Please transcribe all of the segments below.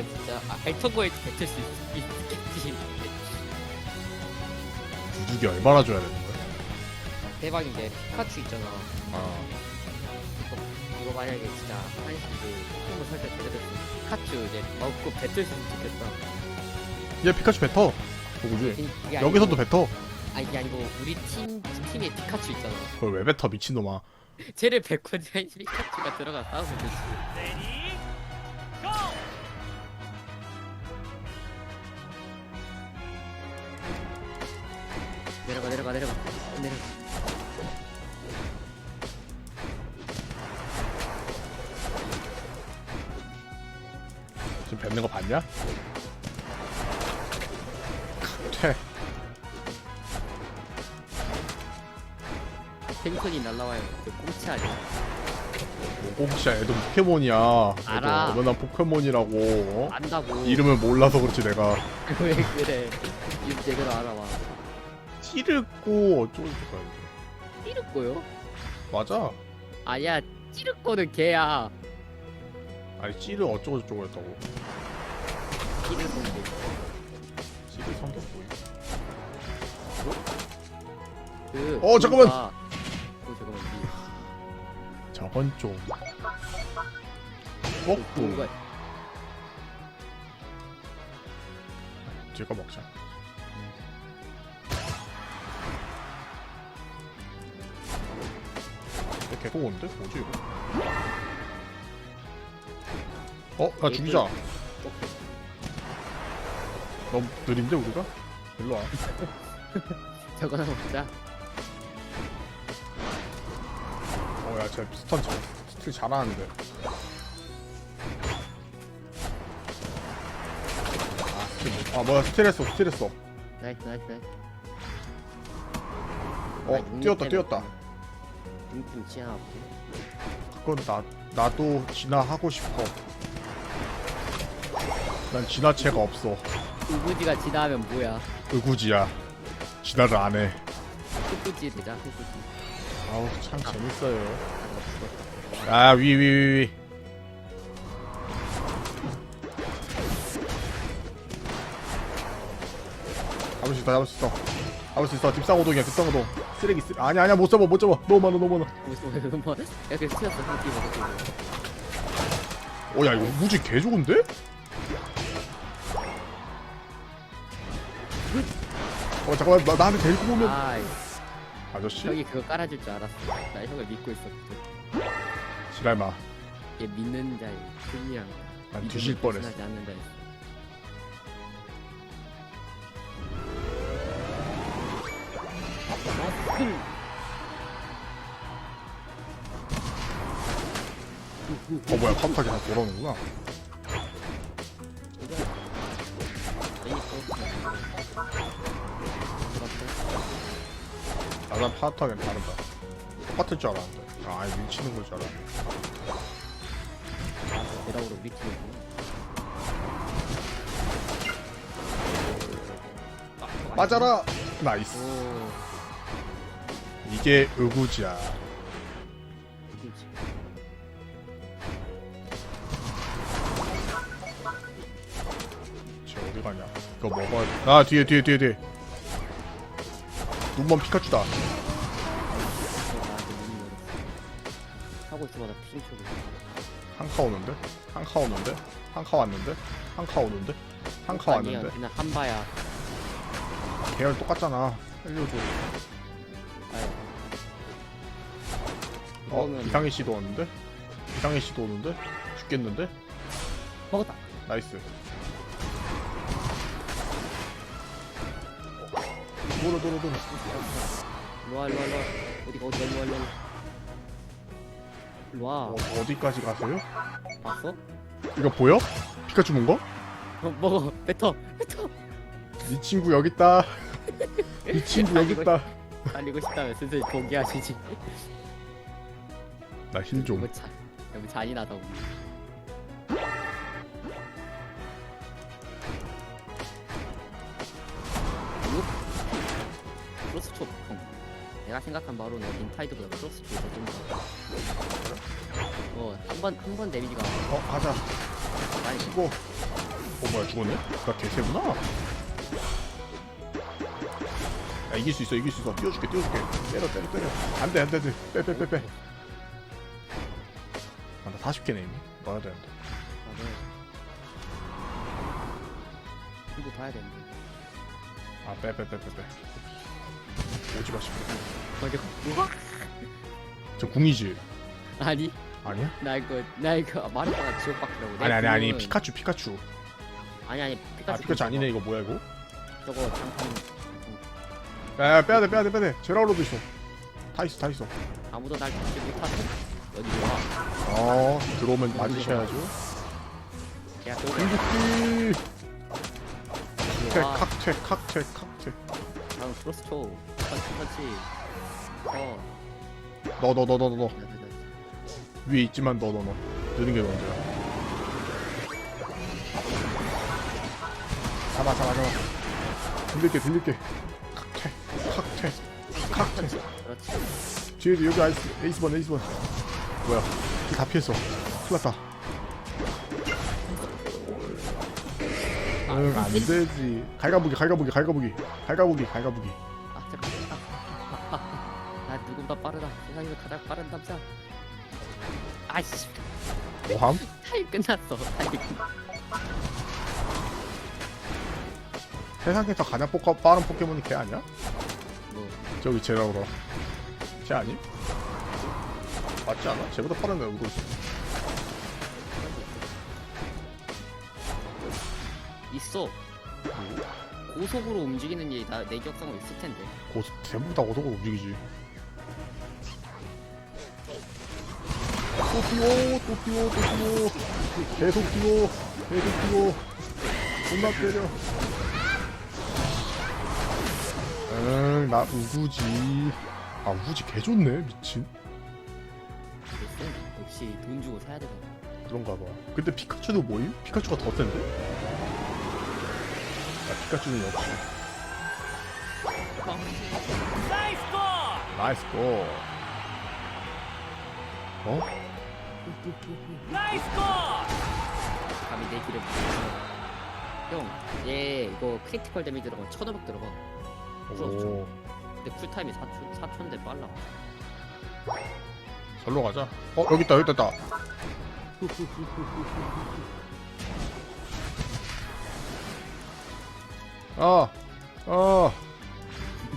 이거 진짜 아, 알통거에 뱉을 수 있- 있겠지. 두둑이 얼마나 줘야 되는 거야? 대박인 게 피카츄 있잖아. 아 이거, 이거 만약에 진짜 한식 그 홍보 설때 제대로 됐으면 피카츄 이제 먹고 뱉을 수 있으면 좋겠다. 얘 피카츄 뱉어 이게 여기서도 뱉어 아니 이게 아니고 우리 팀 팀에 피카츄 있잖아. 그걸 왜 뱉어 미친놈아 쟤를 뱉고 쟤 피카츄가 들어가 싸우면 되지. 내려가 내려가 내려가 내려가. 지금 뱉는 거 봤냐? 퇴 탱크이 날라와요. 그 꽁치 아니야? 오공시야 애도 포켓몬이야 애도 알아. 얼마나 포켓몬이라고 어? 안다고. 이름을 몰라서 그렇지 내가 왜 그래? 이름 제대로 알아봐. 찌르고 어쩌고 저쩌고 찌르꼬요? 맞아 아니야 찌르꼬는 개야. 아니 찌르 어쩌고 저쩌고 했다고 찌르꼬인데. 찌르 성격 보이 그. 어, 잠깐만. 어 잠깐만. 이- 저건 좀그 뻑꾸 뭔가 제가 먹자 오는데? 뭐지 이거? 어? 야 죽이자 너무 느린데 우리가? 일로와 저거 하나 먹자. 어야 쟤 스턴 잘 스틸 잘하는데 아 스틸 못- 아 뭐야 스틸 했어 스틸 했어 나이스 나이스 나이스. 어 아, 뛰었다 육육 뛰었다 좀 지나가 볼게. 그건 나 나도 진화 하고 싶어 난 진화체가 없어 우구지가 지나면 뭐야? 의구지야 진화를 안 해 흑구지 되자 흑구지. 아우 참 재밌어요 아, 나 죽었다. 아위위 위 위 잡을 수 있다 잡을 수 있어 잡을 수 있어. 뒷상호동이야 뒷상호동. 쓰레기 쓰 아니 아니야 못 잡아 못 잡아. 너무 많아 너무 많아. 뭐 이렇게 튀었어. 어야 이거 우지 개 좋은데? 어 잠깐만 나 나한테 데리고 오면. 아 아저씨? 형이 그거 깔아줄 줄 알았어. 나 형을 믿고 있었거든. 지랄마. 얘 믿는 자의 승리랑 난 뒤질 뻔했어. 하지 않는 자의 어 뭐야 다 돌아오는구나. 나랑 파트하기는 다르다. 똑같을 줄 알았는데. 아 밀치는 걸 줄 알았는데 대라우로 우리 팀이고. 맞아라! 나이스. 오. 이게 의구지야. 쟤 어디 가냐 이거 먹어야 돼. 아 뒤에 뒤에 뒤에 뒤에 눈먼 피카츄다. 하고 있어봐 나 쳐고. 한카 오는데 한카 오는데 한카 왔는데 한카 오는데 한카 아니야 왔는데 그냥 한바야. 계열 똑같잖아 살려줘 어 이상희 씨도 오는데 이상희 씨도 오는데 죽겠는데 먹었다. 나이스 돌아 돌아 돌아 일로와 일로와 일로와. 어디가 어디가 일로와. 일로와. 어, 어디까지 가세요? 봤어? 이거 보여? 피카츄 본 거? 어, 먹어. 뱉어. 뱉어. 네 친구 여기 있다. 네 친구 여기 있다. 달리고 싶다면 슬슬 포기하시지. 나 힐 좀. 너무 잔 너무 잔인하다고. 크로스초 형. 내가 생각한 바로는 인타이드보다 크로스초가 좀 더. 어, 한 번 한 번 데미지가 어 가자. 많이 치고 어 뭐야 죽었네? 나 개새구나 야 이길 수 있어 이길 수 있어 띄워줄게 띄워줄게 때려 때려 때려 안돼 안돼 안돼 빼빼빼빼 아나 40개네 이미 말아야 되는데 나는 이거 봐야 되는데. 아 빼 빼 빼 빼빼 오지 마시고 먼저 우와! 저 궁이지 아니 아니야? 나 이거 나 이거 말했다가 지옥박이라고. 아니 아니 아니 피카츄 피카츄 아니 아니 피카츄. 아 피카츄 아니네 이거 뭐야 이거 저거 장판 야, 야 빼야돼 빼야돼 빼야돼 제라울로도 있어 다 있어 다 있어 아무도 날 잡지. 어디 와? 어 들어오면 맞으셔야죠 야 또. 궁극기 와. 칵퇴 칵퇴 칵퇴 다음 크로스 초. 펀치 펀치. 어. 너너 너 너 너 나, 나, 나. 위에 있지만 너 너 너 느는 게 먼저야 잡아 잡아 잡아 들릴게 들릴게 칵퇴 칵퇴 칵퇴 그렇지. 뒤에도 여기 아이스, 에이스번 에이스번 뭐야 다 피했어 큰일 났다 응 안되지 갈가보기 갈가보기 갈가보기 갈가보기 갈가보기 아 잠깐. 아, 아, 아, 나 누구보다 빠르다. 세상에서 가장 빠른 남자. 아이씨. 뭐함? 타임 끝났어. 타임. 세상에서 가장 포카, 빠른 포켓몬이 걔 아니야? 뭐 저기 제라우라 쟤 아니? 맞지 않아? 쟤보다 빠른 애가 울고 있어 있어. 고속으로 움직이는 얘나내 기억상으로 있을 텐데. 고스 쟤보다 고속으로 움직이지. 또 뛰어 또 뛰어 또 뛰어. 계속 뛰어 계속 뛰어. 존나 때려. 응나 우구지. 아 우구지 개좋네 미친 역시 돈 주고 사야 되잖아. 그런가 봐 근데 피카츄도 뭐임? 피카츄가 더 센데? 야 피카츄는 역시 나이스 고 어? 감히 내 길을 형, 얘 이거 크리티컬 데미지 들어가면 1500 들어가. 오 근데 쿨타임이 4초, 4초인데 빨라. 절로 가자 어 여기 있다 여기 있다 아, 아,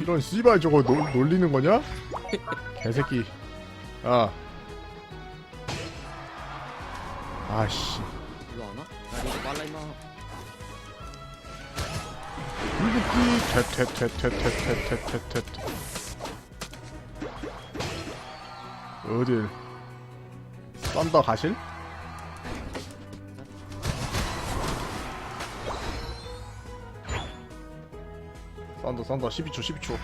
이런 씨발 저거 놀, 놀리는 거냐? 개새끼. 아, 아씨, 일로 안 와? 나 이거 빨라 임마. 불극기, 퇴퇴퇴퇴퇴퇴퇴퇴퇴. 어딜? 썬더 가실? 썬더 썬더 12초 12초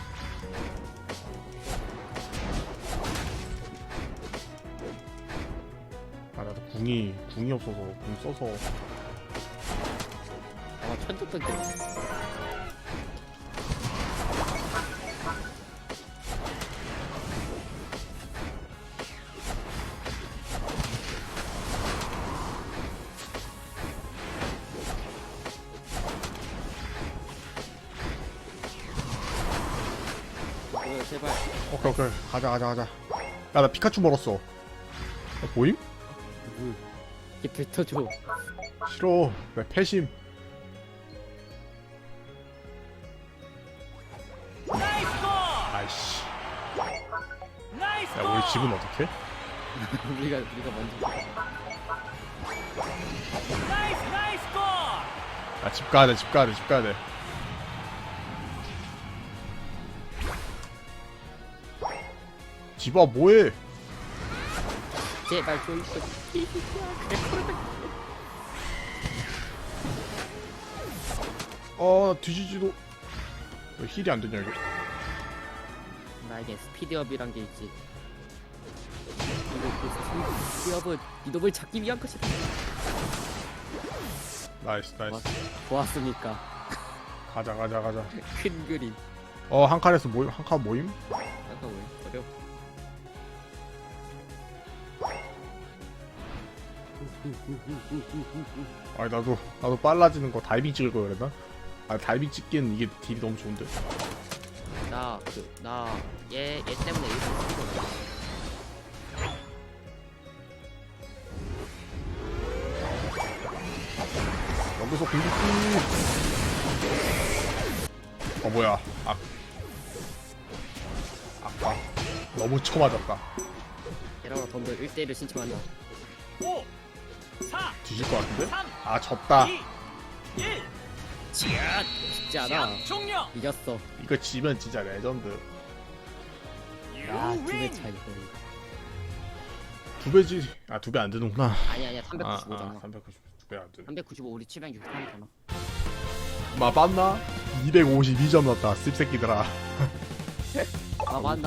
아 나도 궁이 궁이 없어서 궁 써서 아마 천적 던져. 뭐야 제발. 오케이 오케이 가자 가자 가자 야 나 피카츄 멀었어 야, 보임? 물. 이게 뱉어줘. 싫어 내 패심 아이씨 야 우리 집은 어떡해? 우리가 우리가 먼저. 야집 가야 돼 집 가야 돼 집 가야 돼 집아 뭐해 제발 좀 있어. 어 뒤지지도 왜 힐이 안 되냐 이거 나에게 스피드업이란 게 있지. 그 스피드업은 이놈을 잡기 위한 것이다. 나이스 나이스 보았습니까? 가자 가자 가자 큰 그림. 어 한 칸에서 모임 한 칸 모임 아까 왜 어려? 아니 나도 나도 빨라지는 거 다이빙 찍을 거 그랬나? 아 다이빙 찍기엔 이게 딜이 너무 좋은데. 나 그 나 얘 얘 때문에 일본 쓰고 여기서 공격기. 어 뭐야? 아 아까 너무 쳐맞았다. 얘랑으로 덤벼 1대1을 신청한다 5, 4, 뒤질 것 같은데? 3, 아 졌다. 2, 1. 지야 쉽지 않아 종료. 이겼어 이거 지면 진짜 레전드. 야 You 두배 win. 차이 거의 두 배지. 아 두 배 안 되는구나. 아니 아니야 아, 395잖아 아 390. 두배안 되네. 395 우리 763이잖아 마 빤나? 252점 넣었다. 씹새끼들아. 아 맞나